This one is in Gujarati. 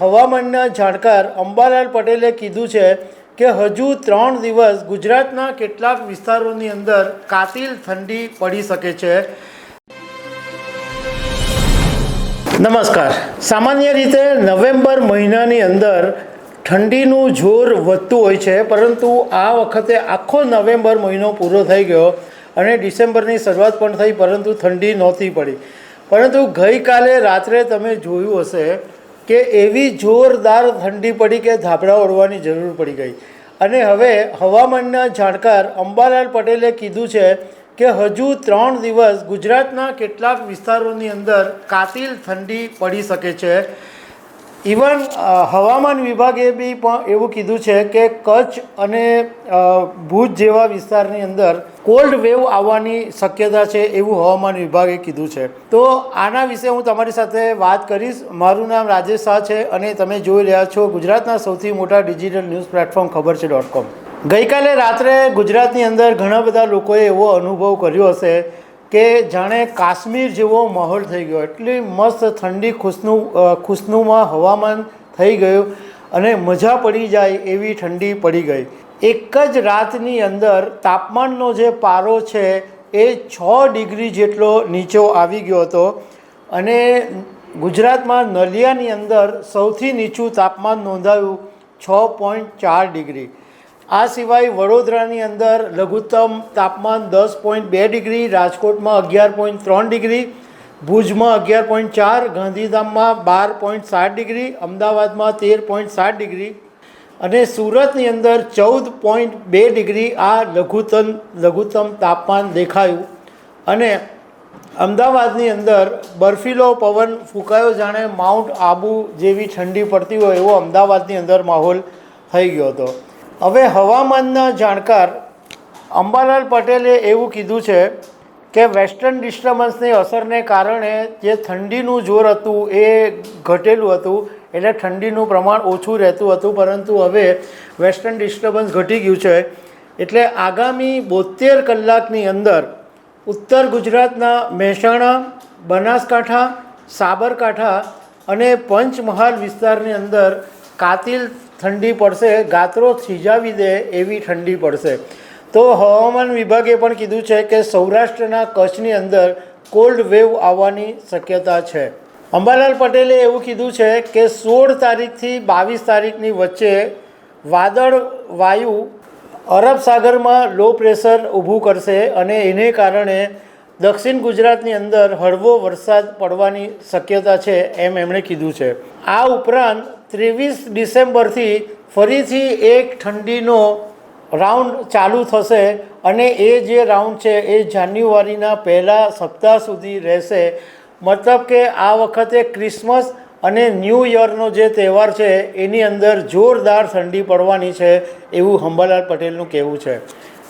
હવામાનના જાણકાર અંબાલાલ પટેલે કીધું છે કે હજુ ત્રણ દિવસ ગુજરાતના કેટલાક વિસ્તારોની અંદર કાતિલ ઠંડી પડી શકે છે. નમસ્કાર. સામાન્ય રીતે નવેમ્બર મહિનાની અંદર ઠંડીનું જોર વધતું હોય છે, પરંતુ આ વખતે આખો નવેમ્બર મહિનો પૂરો થઈ ગયો અને ડિસેમ્બરની શરૂઆત પણ થઈ, પરંતુ ઠંડી નહોતી પડી. પરંતુ ગઈકાલે રાત્રે તમે જોયું હશે કે એવી જોરદાર ઠંડી પડી કે ધાબળા ઓળવાની જરૂર પડી ગઈ. અને હવે હવામાનના જાણકાર અંબાલાલ પટેલે કીધું છે કે હજુ ત્રણ દિવસ ગુજરાતના કેટલાક વિસ્તારોની અંદર કાતિલ ઠંડી પડી શકે છે. ઇવન હવામાન વિભાગે બી પણ એવું કીધું છે કે કચ્છ અને ભુજ જેવા વિસ્તારની અંદર કોલ્ડ વેવ આવવાની શક્યતા છે એવું હવામાન વિભાગે કીધું છે. તો આના વિશે હું તમારી સાથે વાત કરીશ. મારું નામ રાજેશ શાહ છે અને તમે જોઈ રહ્યા છો ગુજરાતના સૌથી મોટા ડિજિટલ ન્યૂઝ પ્લેટફોર્મ ખબર છે ડોટ કોમ ગઈકાલે રાત્રે ગુજરાતની અંદર ઘણા બધા લોકોએ એવો અનુભવ કર્યો હશે કે જાણે કાશ્મીર જેવો માહોલ થઈ ગયો. એટલી મસ્ત ઠંડી ખુશનુ ખુશનુમાં હવામાન થઈ ગયું અને મજા પડી જાય એવી ઠંડી પડી ગઈ. એક જ રાતની અંદર તાપમાનનો જે પારો છે એ છ ડિગ્રી જેટલો નીચો આવી ગયો હતો. અને ગુજરાતમાં નલિયાની અંદર સૌથી નીચું તાપમાન નોંધાયું છ પોઈન્ટ ચાર ડિગ્રી. આ સિવાય વડોદરાની અંદર લઘુત્તમ તાપમાન દસ પોઈન્ટ બે ડિગ્રી, રાજકોટમાં અગિયાર પોઈન્ટ ત્રણ ડિગ્રી, ભુજમાં અગિયાર પોઈન્ટ ચાર, ગાંધીધામમાં બાર પોઈન્ટ સાત ડિગ્રી, અમદાવાદમાં તેર પોઈન્ટ સાત ડિગ્રી અને સુરતની અંદર ચૌદ પોઈન્ટ બે ડિગ્રી આ લઘુત્તમ લઘુત્તમ તાપમાન દેખાયું. અને અમદાવાદની અંદર બર્ફીલો પવન ફૂંકાયો જાણે માઉન્ટ આબુ જેવી ઠંડી પડતી હોય એવો અમદાવાદની અંદર માહોલ થઈ ગયો હતો. હવે હવામાનના જાણકાર અંબાલાલ પટેલે એવું કીધું છે કે વેસ્ટર્ન ડિસ્ટર્બન્સની અસરને કારણે જે ઠંડીનું જોર હતું એ ઘટેલું હતું, એટલે ઠંડીનું પ્રમાણ ઓછું રહેતું હતું, પરંતુ હવે વેસ્ટર્ન ડિસ્ટર્બન્સ ઘટી ગયું છે. એટલે આગામી બોતેર કલાકની અંદર ઉત્તર ગુજરાતના મહેસાણા, બનાસકાંઠા, સાબરકાંઠા અને પંચમહાલ વિસ્તારની અંદર કાતિલ ઠંડી પડશે, ગાત્રો થીજાવી દે એવી ઠંડી પડશે. તો હવામાન વિભાગે પણ કીધું છે કે સૌરાષ્ટ્રના કચ્છની અંદર કોલ્ડ વેવ આવવાની શક્યતા છે. અંબાલાલ પટેલે એવું કીધું છે કે સોળ તારીખથી બાવીસ તારીખની વચ્ચે વાદળ, વાયુ અરબ સાગરમાં લો પ્રેશર ઊભું કરશે અને એને કારણે દક્ષિણ ગુજરાતની અંદર હળવો વરસાદ પડવાની શક્યતા છે એમ એમણે કીધું છે. આ ઉપરાંત ત્રેવીસ ડિસેમ્બરથી ફરીથી એક ઠંડીનો રાઉન્ડ ચાલુ થશે અને એ જે રાઉન્ડ છે એ જાન્યુઆરીના પહેલા સપ્તાહ સુધી રહેશે. મતલબ કે આ વખતે ક્રિસમસ અને ન્યૂ યરનો જે તહેવાર છે એની અંદર જોરદાર ઠંડી પડવાની છે એવું હંબાલાલ પટેલનું કહેવું છે.